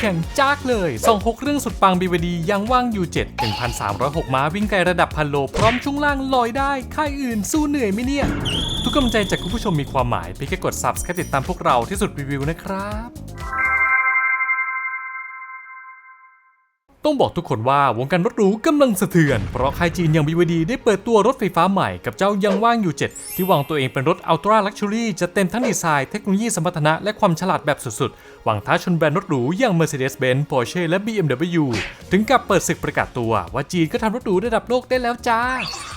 แข่งจากเลยส่องหกเรื่องสุดปังบีวดียังว่างอยู่7 1,306 ม้าวิ่งไกลระดับพันโล พร้อมช่วงล่างลอยได้ ค่ายอื่นสู้เหนื่อยไหมเนี่ย ทุกกำลังใจจากคุณผู้ชมมีความหมายเพียงแค่กด subscribe ติดตามพวกเราที่สุดรีวิวนะครับ ต้องบอกทุกคนว่าวงการรถหรูกำลังสะเทือน เพราะค่ายจีนอย่าง BYD ได้เปิดตัวรถไฟฟ้าใหม่กับเจ้ายังว่างอยู่ 7 ที่วางตัวเองเป็นรถอัลตร้าลักชัวรี่จะเต็มทั้งดีไซน์เทคโนโลยีสมรรถนะและความฉลาดแบบสุดๆ หวังท้าชนแบรนด์รถหรูอย่าง Mercedes-Benz Porsche และ BMW ถึงกับเปิดศึกประกาศตัวว่าจีนก็ทำรถหรูระดับโลกได้แล้วจ้า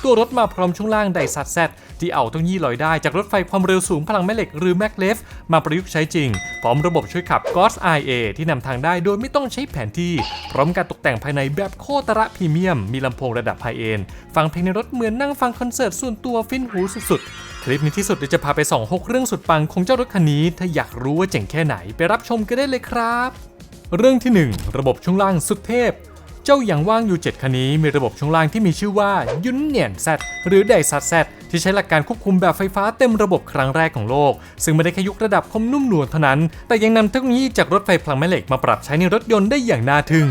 ตัวรถมาพร้อมช่วงล่างไดซัดแซดที่เอาเทคโนโลยีลอยได้จากรถไฟความเร็วสูงพลังแม่เหล็กหรือ maglev มาประยุกต์ใช้จริง พร้อมระบบช่วยขับ GOS IA ที่นำทางได้โดยไม่ต้องใช้แผนที่ พร้อมการตกแต่งภายในแบบโคตระพรีเมียม มีลำโพงระดับไฮเอนฟังเพลงในรถเหมือนนั่งฟังคอนเสิร์ตส่วนตัวฟินหูสุดๆ คลิปนี้ที่สุดเดี๋ยวจะพาไปส่องหกเรื่องสุดปังของเจ้ารถคันนี้ ถ้าอยากรู้ว่าเจ๋งแค่ไหนไปรับชมกันได้เลยครับ เรื่องที่ 1 ระบบช่วงล่างสุดเทพ จ้าอย่างว่างยูเจ็ดคันนี้มีระบบช่วงล่างที่มีชื่อว่ายุนเนียนแซหรือไดซัตแซที่ใช้หลักการควบคุมแบบไฟฟ้าเต็มระบบครั้งแรกของโลก ซึ่งไม่ได้แค่ยกระดับคมนุ่มนวลเท่านั้น แต่ยังนำเทคโนโลยีจากรถไฟพลังแม่เหล็กมาปรับใช้ในรถยนต์ได้อย่างน่าทึ่ง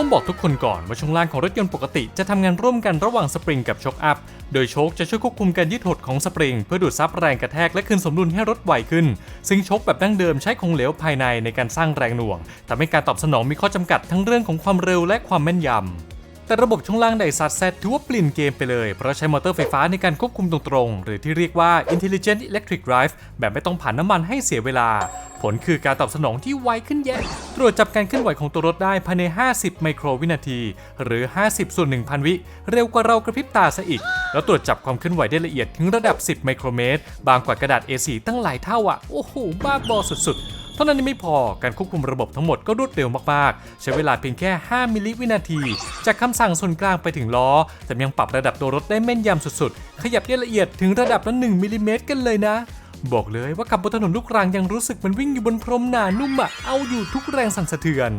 ต้องบอกทุกคนก่อนว่าช่วงล่างของรถยนต์ปกติจะทำงานร่วมกันระหว่างสปริงกับช็อคอัพ โดยโชคจะช่วยควบคุมการยืดหดของสปริง เพื่อดูดซับแรงกระแทกและคืนสมดุลให้รถไวขึ้น ซึ่งโชคแบบดั้งเดิมใช้ของเหลวภายในในการสร้างแรงหน่วงทำให้การตอบสนองมีข้อจำกัดทั้งเรื่องของความเร็วและความแม่นยำ แต่ระบบช่วงล่างไดซัดแซถือว่าเปลี่ยนเกมไปเลย เพราะใช้มอเตอร์ไฟฟ้าในการควบคุมตรงๆ หรือที่เรียกว่า Intelligent Electric Drive แบบไม่ต้องผ่านน้ำมันให้เสียเวลา ผลคือการตอบสนองที่ไวขึ้นแยะตรวจจับการเคลื่อนไหวของตัวรถได้ภายใน 50 ไมโครวินาที หรือ 50 ส่วน 1,000 วิ เร็วกว่าเรากระพริบตาซะอีก แล้วตรวจจับความเคลื่อนไหวได้ละเอียดถึงระดับ 10 ไมโครเมตร บางกว่ากระดาษ A4 ตั้งหลายเท่าอะ โอ้โห บ้าบอสุดๆ เท่านั้นยังไม่พอการควบคุมระบบทั้งหมดก็รวดเร็วมากๆ ใช้เวลาเพียงแค่ 5 มิลลิวินาที จากคำสั่งส่วนกลางไปถึงล้อแต่ยังปรับระดับตัวรถได้แม่นยำสุดๆ ขยับได้ละเอียดถึงระดับละ1มิลลิเมตรกันเลยนะ บอกเลยว่าขับบนถนนลูกรังยังรู้สึกมันวิ่งอยู่บนพรมหนานุ่มอะเอาอยู่ทุกแรงสั่นสะเทือน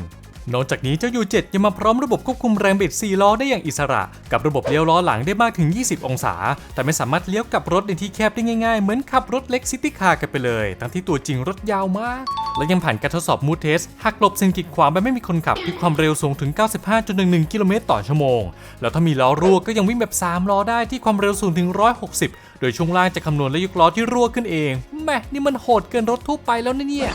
นอกจากนี้เจ้า U7 ยังมาพร้อมระบบควบคุมแรงบิด 4 ล้อได้อย่างอิสระ กับระบบเลี้ยวล้อหลังได้มากถึง 20 องศา แต่ไม่สามารถเลี้ยวกับรถในที่แคบได้ง่ายๆ เหมือนขับรถเล็กซิตี้คาร์กันไปเลย ทั้งที่ตัวจริงรถยาวมาก และยังผ่านการทดสอบมูดเทสหักหลบสิ่งกีดขวางแบบไม่มีคนขับที่ความเร็วสูงถึง 95.11 กิโลเมตรต่อชั่วโมง แล้วถ้ามีล้อรั่วก็ยังวิ่งแบบ 3 ล้อได้ที่ความเร็วสูงถึง 160 โดยช่วงล่างจะคำนวณและยกล้อที่รั่วขึ้นเองแม่นี่มันโหดเกินรถทั่วไปแล้วนะเนี่ย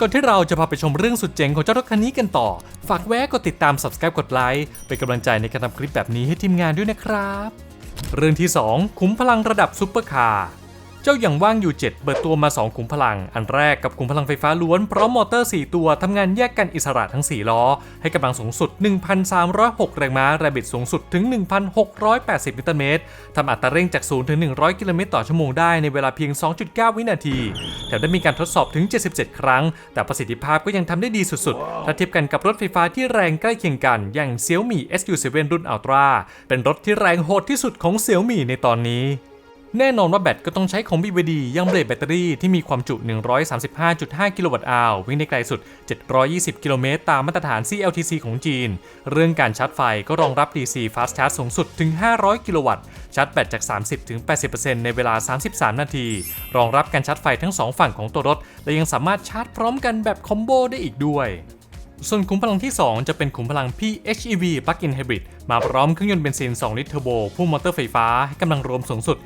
ก่อนที่เราจะพาไปชมเรื่องสุดเจ๋งของเจ้ารถคันนี้กันต่อ ฝากแวะกดติดตาม subscribe กดไลค์เป็นกำลังใจในการทำคลิปแบบนี้ให้ทีมงานด้วยนะครับ เรื่องที่2ขุมพลังระดับซุปเปอร์คาร์ เจ้าอย่างว่างอยู่ 7 เปิดตัวมา 2 ขุมพลัง อันแรกกับขุมพลังไฟฟ้าล้วนพร้อมมอเตอร์ 4 ตัวทำงานแยกกันอิสระทั้ง 4 ล้อ ให้กำลังสูงสุด 1,306 แรงม้าแรงบิดสูงสุดถึง 1,680 นิวตันเมตรทำอัตราเร่งจาก 0 ถึง 100 กิโลเมตรต่อชั่วโมงได้ในเวลาเพียง 2.9 วินาที แถมได้มีการทดสอบถึง 77 ครั้ง แต่ประสิทธิภาพก็ยังทำได้ดีสุดๆ ถ้าเทียบกันกับรถไฟฟ้าที่แรงใกล้เคียงกัน อย่าง Xiaomi SU7 รุ่น Ultra เป็นรถที่แรงโหดที่สุดของ Xiaomi ในตอนนี้ แน่นอนว่าแบตก็ต้องใช้ของ BYD ยังเบรดแบตเตอรี่ที่มีความจุ 135.5 กิโลวัตต์อาววิ่งได้ไกลสุด 720 กิโลเมตรตามมาตรฐาน CLTC ของจีน เรื่องการชาร์จไฟก็รองรับ DC Fast Charge สูงสุดถึง 500 กิโลวัตต์ ชาร์จแบตจาก 30-80%ในเวลา 33 นาที รองรับการชาร์จไฟทั้ง 2 ฝั่งของตัวรถ และยังสามารถชาร์จพร้อมกันแบบคอมโบได้อีกด้วย ส่วนขุมพลังที่ 2 จะเป็นขุมพลัง PHEV Plug-in Hybrid มาพร้อมเครื่องยนต์เบนซิน 2 ลิตรเทอร์โบพุ่งมอเตอร์ไฟฟ้าให้กำลังรวมสูงสุด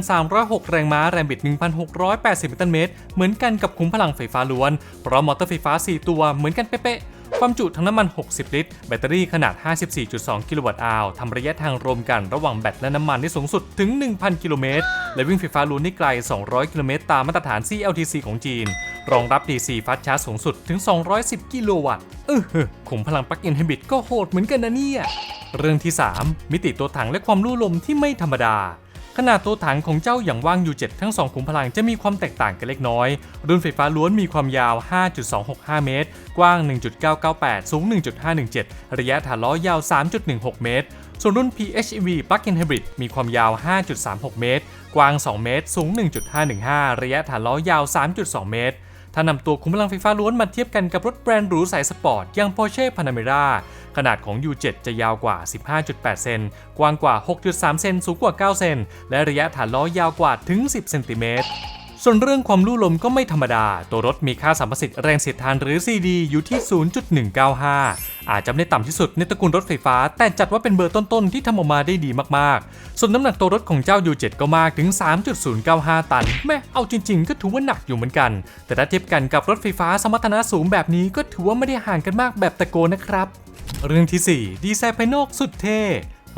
1,306 แรงม้า แรงบิด 1,680นิวตันเมตร เหมือนกันกับขุมพลังไฟฟ้าล้วน พร้อมมอเตอร์ไฟฟ้า 4 ตัวเหมือนกันเป๊ะๆความจุทั้งน้ำมัน 60 ลิตร แบตเตอรี่ขนาด 54.2 กิโลวัตต์อาวทำระยะทางรวมกันระหว่างแบตและน้ำมันได้สูงสุดถึง 1,000 กิโลเมตร และวิ่งไฟฟ้าล้วนได้ไกล 200 กิโลเมตร ตามมาตรฐาน CLTC ของจีน รองรับ DC Fast Charge สูงสุดถึง 210 กิโลวัตต์ เออขุมพลังปลั๊กอินไฮบริดก็โหดเหมือนกันนะเนี่ย เรื่องที่ 3 มิติตัวถังและความลู่ลมที่ไม่ธรรมดา ขนาดตัวถังของเจ้าอย่างว่างอยู่ 7 ทั้ง 2 ขุมพลังจะมีความแตกต่างกันเล็กน้อย รุ่นไฟฟ้าล้วนมีความยาว 5.265 เมตร กว้าง 1.998 สูง 1.517 ระยะฐานล้อยาว 3.16 เมตร ส่วนรุ่น PHEV Plug-in Hybrid มีความยาว 5.36 เมตร กว้าง 2 เมตร สูง 1.515 ระยะฐานล้อยาว 3.2 เมตร ถ้านำตัวขุมพลังไฟฟ้าล้วนมาเทียบกันกับรถแบรนด์หรูสายสปอร์ตอย่าง Porsche Panamera ขนาดของ U7 จะยาวกว่า 15.8 เซน กว้างกว่า 6.3 เซน สูงกว่า 9 เซน และระยะฐานล้อยาวกว่าถึง 10 เซนติเมตร ส่วนเรื่องความลู่ลมก็ไม่ธรรมดา ตัวรถมีค่าสัมประสิทธิ์แรงเสียดทานหรือ CD อยู่ที่ 0.195 อาจจะไม่ได้ต่ำที่สุดในตระกูลรถไฟฟ้า แต่จัดว่าเป็นเบอร์ต้นๆ ที่ทำออกมาได้ดีมากๆ ส่วนน้ำหนักตัวรถของเจ้า U7 ก็มากถึง 3.095 ตัน แม่เอาจริงๆ ก็ถือว่าหนักอยู่เหมือนกัน แต่ถ้าเทียบกันกับรถไฟฟ้าสมรรถนะสูงแบบนี้ก็ถือว่าไม่ได้ห่างกันมากแบบตะโกนนะครับ เรื่องที่4ดีไซน์ภายนอกสุดเท่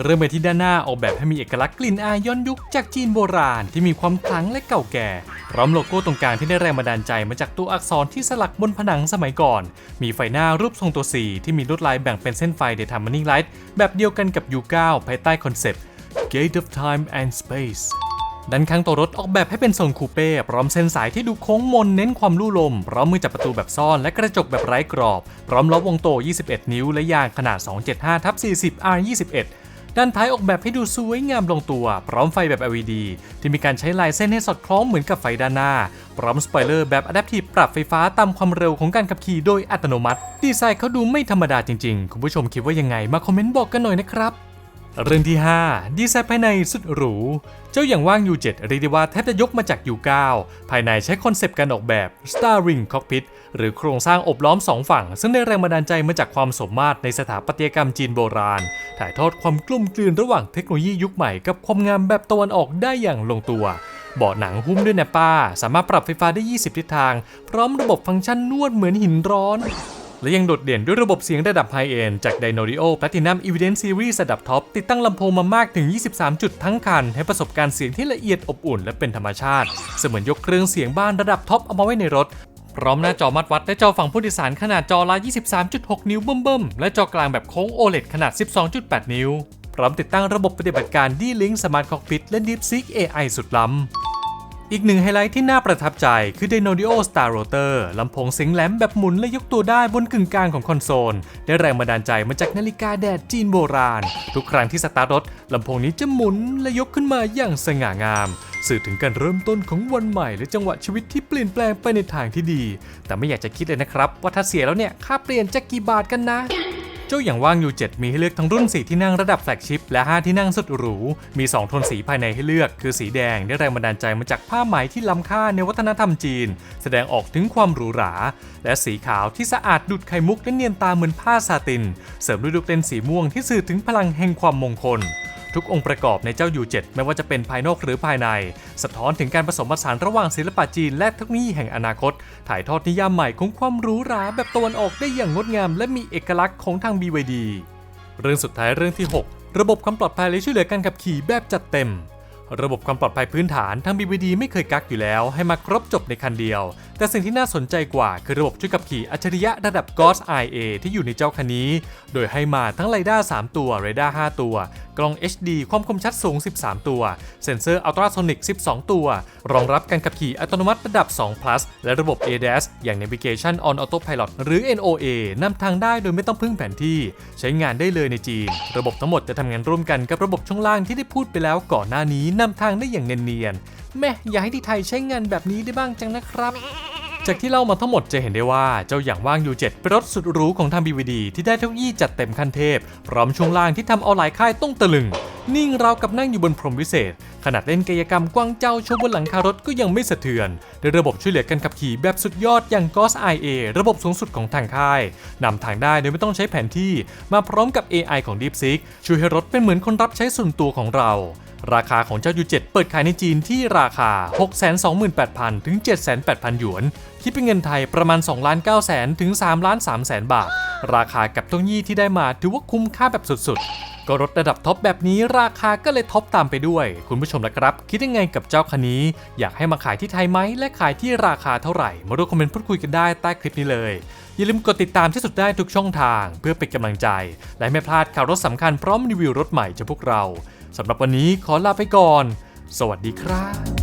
เริ่มไปที่ด้านหน้าออกแบบให้มีเอกลักษณ์กลิ่นอายย้อนยุคจากจีนโบราณที่มีความขลังและเก่าแก่ พร้อมโลโก้ตรงกลางที่ได้แรงบันดาลใจมาจากตัวอักษรที่สลักบนผนังสมัยก่อน มีไฟหน้ารูปทรงตัว C ที่มีลวดลายแบ่งเป็นเส้นไฟ Daytime Running Light แบบเดียวกันกับ U9 ภายใต้คอนเซปต์ Gate of Time and Space ด้านข้างตัวรถออกแบบให้เป็นทรงคูเป้พร้อมเส้นสายที่ดูโค้งมนเน้นความลู่ลม พร้อมมือจับประตูแบบซ่อนและกระจกแบบไร้กรอบ พร้อมล้อวงโต 21 นิ้วและยางขนาด 275 ทับ 40 R21 ด้านท้ายออกแบบให้ดูสวยงามลงตัว พร้อมไฟแบบ LED ที่มีการใช้ลายเส้นให้สอดคล้องเหมือนกับไฟด้านหน้า พร้อมสปอยเลอร์แบบ Adaptive ปรับไฟฟ้าตามความเร็วของการขับขี่โดยอัตโนมัติ ดีไซน์เขาดูไม่ธรรมดาจริงๆ คุณผู้ชมคิดว่ายังไงมาคอมเมนต์บอกกันหน่อยนะครับ เรื่องที่ 5 ดีไซน์ภายในสุดหรู เจ้าอย่างว่าง U7 เรียกได้ว่าแทบจะยกมาจาก U9 ภายในใช้คอนเซปต์การออกแบบ Star Ring Cockpit หรือโครงสร้างอบล้อมสองฝั่ง ซึ่งได้แรงบันดาลใจมาจากความสมมาตรในสถาปัตยกรรมจีนโบราณ ถ่ายทอดความกลุ่มกลืนระหว่างเทคโนโลยียุคใหม่กับความงามแบบตะวันออกได้อย่างลงตัวเบาะหนังหุ้มด้วยแนปป้า สามารถปรับไฟฟ้าได้ 20 ทิศทาง พร้อมระบบฟังก์ชันนวดเหมือนหินร้อน และยังโดดเด่นด้วยระบบเสียงระดับไฮเอนจาก Dynaudio Platinum Evidence Series ระดับท็อป ติดตั้งลำโพงมามากถึง 23 จุดทั้งคัน ให้ประสบการณ์เสียงที่ละเอียดอบอุ่นและเป็นธรรมชาติ เสมือนยกเครื่องเสียงบ้านระดับท็อปเอามาไว้ในรถ พร้อมหน้าจอมัดวัดและจอฝั่งผู้โดยสารขนาดจอละ 23.6 นิ้วเบิ่มๆและจอกลางแบบโค้ง OLED ขนาด 12.8 นิ้ว พร้อมติดตั้งระบบปฏิบัติการ D-Link Smart Cockpit และ DeepSeek AI สุดล้ำ อีกหนึ่งไฮไลท์ที่น่าประทับใจคือ Dynaudio Star Rotor ลำโพงเสียงแหลมแบบหมุนและยกตัวได้บนกึ่งกลางของคอนโซล ได้แรงบันดาลใจมาจากนาฬิกาแดดจีนโบราณ ทุกครั้งที่สตาร์ทรถลำโพงนี้จะหมุนและยกขึ้นมาอย่างสง่างาม สื่อถึงการเริ่มต้นของวันใหม่และจังหวะชีวิตที่เปลี่ยนแปลงไปในทางที่ดี แต่ไม่อยากจะคิดเลยนะครับว่าถ้าเสียแล้วเนี่ยค่าเปลี่ยนจะกี่บาทกันนะ เจ้าอย่างว่าง U7 มีให้เลือกทั้งรุ่น 4 ที่นั่งระดับแฟลกชิพและ 5 ที่นั่งสุดหรู มี 2 โทนสีภายในให้เลือก คือสีแดงได้แรงบันดาลใจมาจากผ้าไหมที่ล้ำค่าในวัฒนธรรมจีน แสดงออกถึงความหรูหรา และสีขาวที่สะอาดดุดไข่มุกและเนียนตาเหมือนผ้าซาติน เสริมด้วยลูกเล่นสีม่วงที่สื่อถึงพลังแห่งความมงคล ทุกองค์ประกอบในเจ้า U7 ไม่ว่าจะเป็นภายนอกหรือภายใน สะท้อนถึงการผสมผสานระหว่างศิลปะจีนและเทคโนโลยีแห่งอนาคต ถ่ายทอดนิยามใหม่ของความหรูหราแบบตะวันออกได้อย่างงดงาม และมีเอกลักษณ์ของทาง BYD เรื่องสุดท้ายเรื่องที่ 6 ระบบความปลอดภัยและช่วยเหลือการขับขี่แบบจัดเต็มระบบความปลอดภัยพื้นฐานทาง BVD ไม่เคยกักอยู่แล้ว ให้มาครบจบในคันเดียว แต่สิ่งที่น่าสนใจกว่าคือระบบช่วยขับขี่อัจฉริยะระดับ GOS IA ที่อยู่ในเจ้าคันนี้ โดยให้มาทั้ง r a d a r 3ตัว r a d a r 5ตัว กล้อง HD ความคมชัดสูง 13 ตัว เซ็นเซอร์อัลตราโซนิก 12 ตัว รองรับการขับขี่อัตโนมัติระดับ 2 plus และระบบ ADAS อย่าง Navigation on Autopilot หรือ NOA นำทางได้โดยไม่ต้องพึ่งแผนที่ ใช้งานได้เลยในจีน ระบบทั้งหมดจะทำงานร่วมกันกับระบบช่วงล่างที่ได้พูดไปแล้วก่อนหน้านี้นำทางได้อย่างเนียนๆแม่อยากให้ที่ไทยใช้งานแบบนี้ได้บ้างจังนะครับ จากที่เล่ามาทั้งหมดจะเห็นได้ว่าเจ้าอย่างว่าง U7 เป็นรถสุดหรูของทาง BVD ที่ได้เทคโนโลยีจัดเต็มขั้นเทพ พร้อมช่วงล่างที่ทำเอาหลายค่ายต้องตะลึง นิ่งราวกับนั่งอยู่บนพรมวิเศษ ขนาดเล่นกายกรรมกว้างเจ้าชว์บนหลังคารถก็ยังไม่สะเทือนด้วยระบบช่วยเหลือการขับขี่แบบสุดยอดอย่าง GOS IA ระบบสูงสุดของทางค่ายนำทางได้โดยไม่ต้องใช้แผนที่มาพร้อมกับ AI ของ DeepSeek ช่วยให้รถเป็นเหมือนคนรับใช้ส่วนตัวของเราราคาของเจ้า U7 เปิดขายในจีนที่ราคา 628,000 ถึง78,000 หยวน คิดเป็นเงินไทยประมาณ2ล้าน9แสนถึง3ล้าน3แสนบาท ราคากับเทคโนยีที่ได้มาถือว่าคุ้มค่าแบบสุดๆ ก็รถระดับท็อปแบบนี้ราคาก็เลยท็อปตามไปด้วย คุณผู้ชมนะครับ คิดยังไงกับเจ้าคันนี้ อยากให้มาขายที่ไทยไหมและขายที่ราคาเท่าไหร่ มาร่วมคอมเมนต์พูดคุยกันได้ใต้คลิปนี้เลย อย่าลืมกดติดตามที่สุดได้ทุกช่องทาง เพื่อเป็นกำลังใจ และไม่พลาดข่าวรถสำคัญพร้อมรีวิวรถใหม่จากพวกเราสำหรับวันนี้ขอลาไปก่อน สวัสดีครับ